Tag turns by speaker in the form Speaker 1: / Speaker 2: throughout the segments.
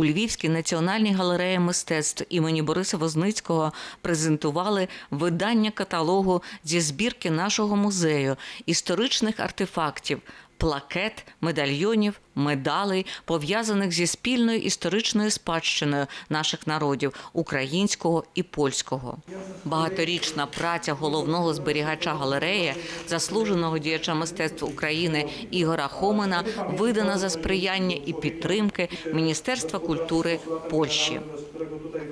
Speaker 1: У Львівській національній галереї мистецтв імені Бориса Возницького презентували видання каталогу зі збірки нашого музею історичних артефактів. Плакет, медальйонів, медалей, пов'язаних зі спільною історичною спадщиною наших народів українського і польського. Багаторічна праця головного зберігача галереї, заслуженого діяча мистецтв України Ігора Хомина, видана за сприяння і підтримки Міністерства культури Польщі.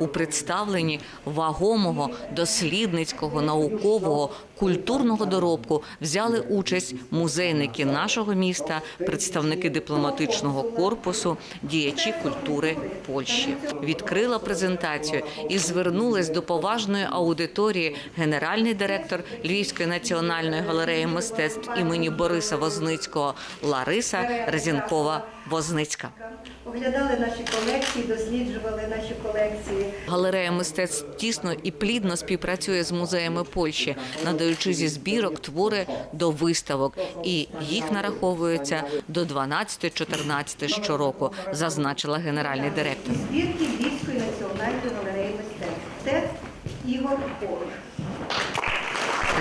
Speaker 1: У представленні вагомого дослідницького, наукового, культурного доробку взяли участь музейники нашого міста, представники дипломатичного корпусу, діячі культури Польщі. Відкрила презентацію і звернулась до поважної аудиторії генеральний директор Львівської національної галереї мистецтв імені Бориса Возницького Лариса Резінкова Возницька.
Speaker 2: Оглядали наші колекції, досліджували наші колекції.
Speaker 1: Галерея мистецтв тісно і плідно співпрацює з музеями Польщі, надаючи зі збірок твори до виставок, і їх нараховується до 12-14 щороку, зазначила генеральний директор.
Speaker 2: Збірки Львівської національної галереї мистецтв. Ігор Поруш.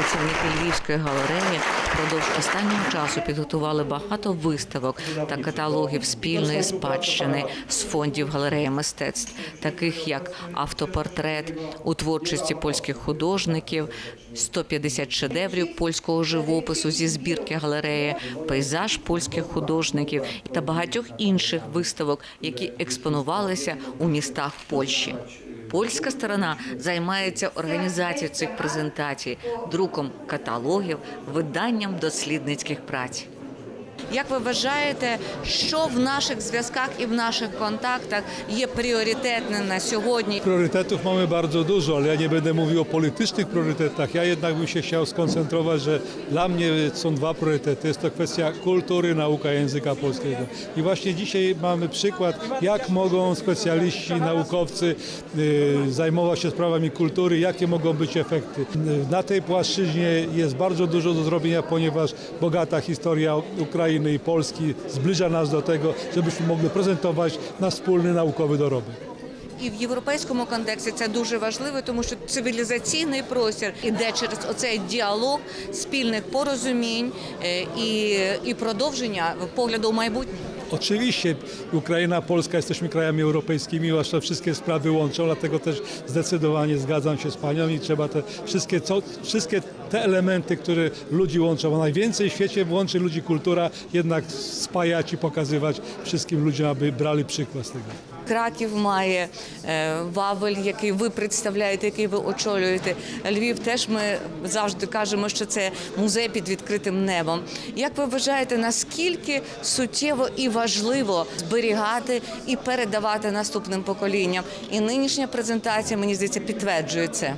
Speaker 1: Працівники Львівської галереї впродовж останнього часу підготували багато виставок та каталогів спільної спадщини з фондів галереї мистецтв, таких як автопортрет у творчості польських художників, 150 шедеврів польського живопису зі збірки галереї, пейзаж польських художників та багатьох інших виставок, які експонувалися у містах Польщі. Польська сторона займається організацією цих презентацій, друком каталогів, виданням дослідницьких праць. Як ви вважаєте, що в наших зв'язках і в наших контактах є пріоритетним на сьогодні?
Speaker 3: Priorytetów mamy bardzo dużo, ale ja nie będę mówił o politycznych priorytetach. Ja jednak bym się chciał skoncentrować, że dla mnie są dwa priorytety. Jest to kwestia kultury, nauka języka polskiego. I właśnie dzisiaj mamy przykład, jak mogą specjaliści, naukowcy y, zajmować się sprawami kultury, jakie mogą być efekty. Y, Na tej płaszczyźnie jest bardzo dużo do zrobienia, ponieważ bogata historia Ukrainy i Polski zbliża nas do tego, żebyśmy mogli prezentować nasz wspólny naukowy dorobek.
Speaker 1: І в європейському контексті це дуже важливо, тому що цивілізаційний простір іде через оцей діалог спільних порозумінь е, і, і продовження погляду в майбутнє.
Speaker 3: Oczywiście Ukraina, Polska jesteśmy krajami europejskimi, zwłaszcza wszystkie sprawy łączą, dlatego też zdecydowanie zgadzam się z Panią i trzeba te wszystkie, co, wszystkie te elementy, które ludzi łączą, a najwięcej w świecie łączy ludzi kultura, jednak spajać i pokazywać wszystkim ludziom, aby brali przykład z tego.
Speaker 1: Краків має е, Вавель, який ви представляєте, який ви очолюєте. Львів теж ми завжди кажемо, що це музей під відкритим небом. Як ви вважаєте, наскільки суттєво і важливо зберігати і передавати наступним поколінням? І нинішня презентація, мені здається, підтверджує це.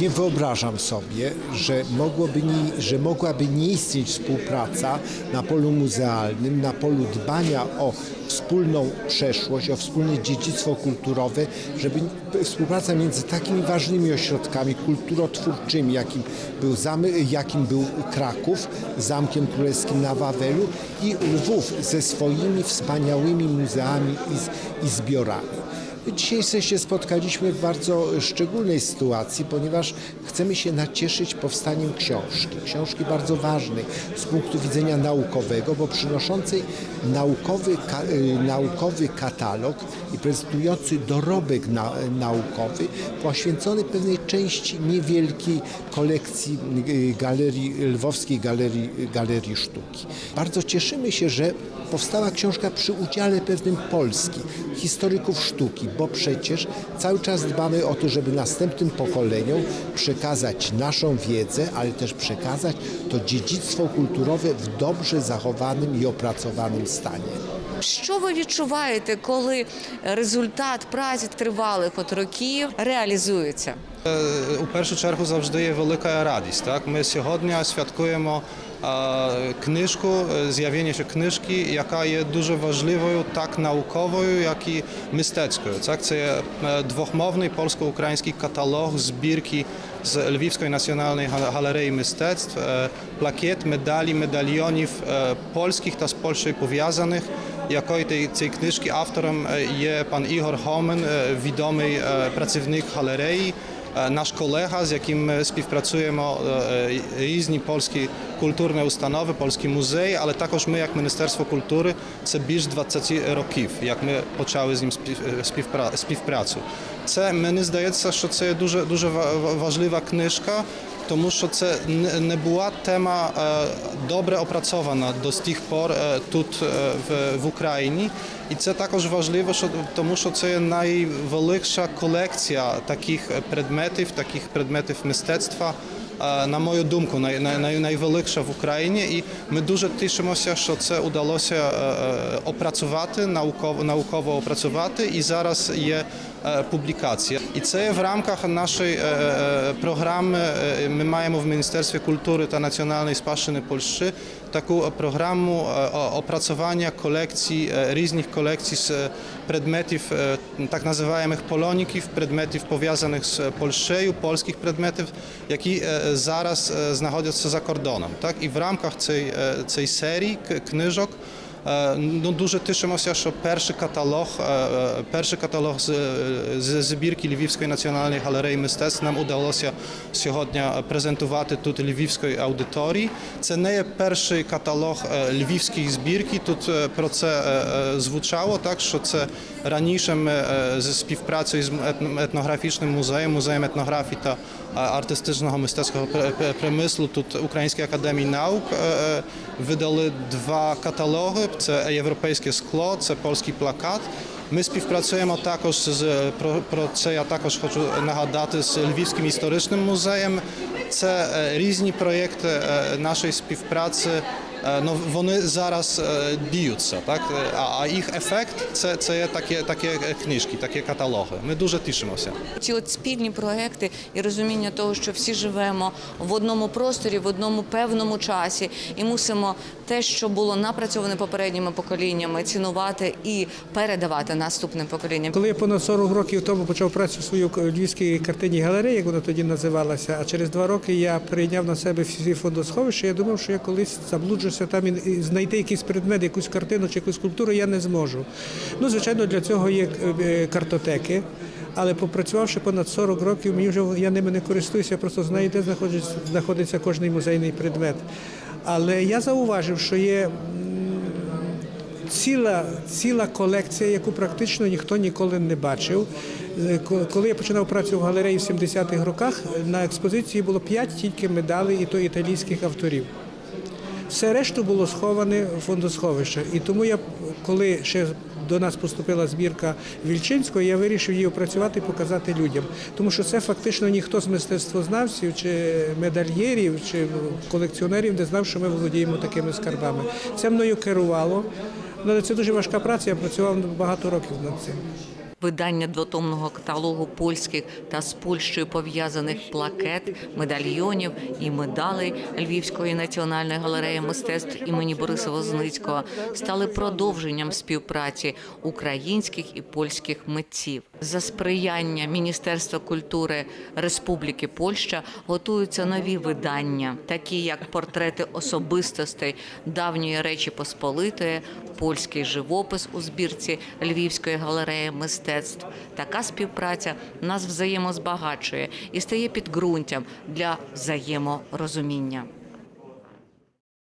Speaker 4: Nie wyobrażam sobie, że, mogłoby nie, że mogłaby nie istnieć współpraca na polu muzealnym, na polu dbania o wspólną przeszłość, o wspólne dziedzictwo kulturowe, żeby współpraca między takimi ważnymi ośrodkami kulturotwórczymi, jakim był, zamy, jakim był Kraków, Zamkiem Królewskim na Wawelu i Lwów ze swoimi wspaniałymi muzeami i, i zbiorami. Dzisiaj się spotkaliśmy w bardzo szczególnej sytuacji, ponieważ chcemy się nacieszyć powstaniem książki. Książki bardzo ważnej z punktu widzenia naukowego, bo przynoszącej naukowy, ka, y, naukowy katalog i prezentujący dorobek na, naukowy poświęcony pewnej części niewielkiej kolekcji y, galerii, Lwowskiej Galerii, Galerii Sztuki. Bardzo cieszymy się, że powstała książka przy udziale pewnym Polski, historyków sztuki, bo przecież cały czas dbamy o to, żeby następnym pokoleniom przekazać naszą wiedzę, ale też przekazać to dziedzictwo kulturowe w dobrze zachowanym i opracowanym stanie.
Speaker 1: Що ви відчуваєте, коли результат праці тривалих от років реалізується?
Speaker 5: У першу чергу завжди є велика радість. Так? Ми сьогодні святкуємо е, книжку, е, з'явлення книжки, яка є дуже важливою, так науковою, як і мистецькою. Так? Це е, двохмовний польсько-український каталог збірки з Львівської національної галереї мистецтв, е, плакет, медалі, медальйонів польських та з Польщею пов'язаних. якої цієї книжки автором є пан Ігор Хомен, відомий працівник галереї. Е, Наш колега, з яким ми співпрацюємо, е, е, різні польські культурні установи, польські музеї, але також ми, як Міністерство культури, це більш 20 років, як ми почали з ним спів- е, співпра- співпрацю. Це мені здається, що це дуже дуже ва- ва- важлива книжка. Тому що це не- була тема е, добре опрацьована до тих пор е, тут е, в, Україні. І це також важливо, тому що це найвеликша колекція таких предметів, таких предметів мистецтва. На мою думку, най, най, най, найвеликша в Україні, і ми дуже тішимося, що це вдалося опрацювати, науково, опрацювати, і зараз є публікація. І це в рамках нашої е, е, програми. е, Ми маємо в Міністерстві культури та національної спадщини Польщі таку програму е, опрацювання колекцій, е, різних колекцій з е, предметів, е, так називаємих полоніків, предметів пов'язаних з Польщею, польських предметів, які е, зараз е, знаходяться за кордоном. Так? І в рамках цієї, е, серії книжок Е, Ну, дуже тішимося, що перший каталог, е, е, перший каталог з, з збірки Львівської національної галереї мистецтв нам удалося сьогодні презентувати тут львівської аудиторії. Це не є перший каталог е, львівської збірки. Тут е, про це е, е, звучало, так що це раніше ми е, з співпрацею з етно- етнографічним музеєм, музеєм етнографії та е, артистичного мистецького пр- пр- примислу тут Української академії наук е, е, видали два каталоги: це європейське скло, це польський плакат. Ми співпрацюємо також з про, про це. Я також хочу нагадати з Львівським історичним музеєм. Це е, різні проєкти е, нашої співпраці. Е, Ну, вони зараз е, діються, так а, а їх ефект це, це є такі, такі книжки, такі каталоги. Ми дуже тішимося.
Speaker 1: Ці от спільні проекти і розуміння того, що всі живемо в одному просторі, в одному певному часі, і мусимо те, що було напрацьоване попередніми поколіннями, цінувати і передавати наступним поколінням.
Speaker 6: Коли я понад 40 років тому почав працю свою Львівській картині галереї, як вона тоді називалася, а через два роки я прийняв на себе всі фондосховища, я думав, що я колись заблуджуся там і знайти якийсь предмет, якусь картину чи якусь скульптуру я не зможу. Ну, звичайно, для цього є е, картотеки. Але попрацювавши понад 40 років, мені вже я ними не користуюся, я просто знаю, де знаходиться, знаходиться кожний музейний предмет. Але я зауважив, що є ціла, ціла колекція, яку практично ніхто ніколи не бачив. Е, Коли я починав працю в галереї в 70-х роках, на експозиції було 5 тільки медалей, і то італійських авторів. Все решту було сховане в фондосховища. І тому я, коли ще до нас поступила збірка Вільчинського, я вирішив її опрацювати і показати людям. Тому що це фактично ніхто з мистецтвознавців чи медальєрів чи колекціонерів не знав, що ми володіємо такими скарбами. Це мною керувало. Ну, Але це дуже важка праця, я працював багато років над цим.
Speaker 1: Видання двотомного каталогу польських та з Польщею пов'язаних плакет, медальйонів і медалей Львівської національної галереї мистецтв імені Бориса Возницького стали продовженням співпраці українських і польських митців. За сприяння Міністерства культури Республіки Польща готуються нові видання, такі як портрети особистостей давньої Речі Посполитої, польський живопис у збірці Львівської галереї мистецтв. Така співпраця нас взаємозбагачує і стає підґрунтям для взаєморозуміння.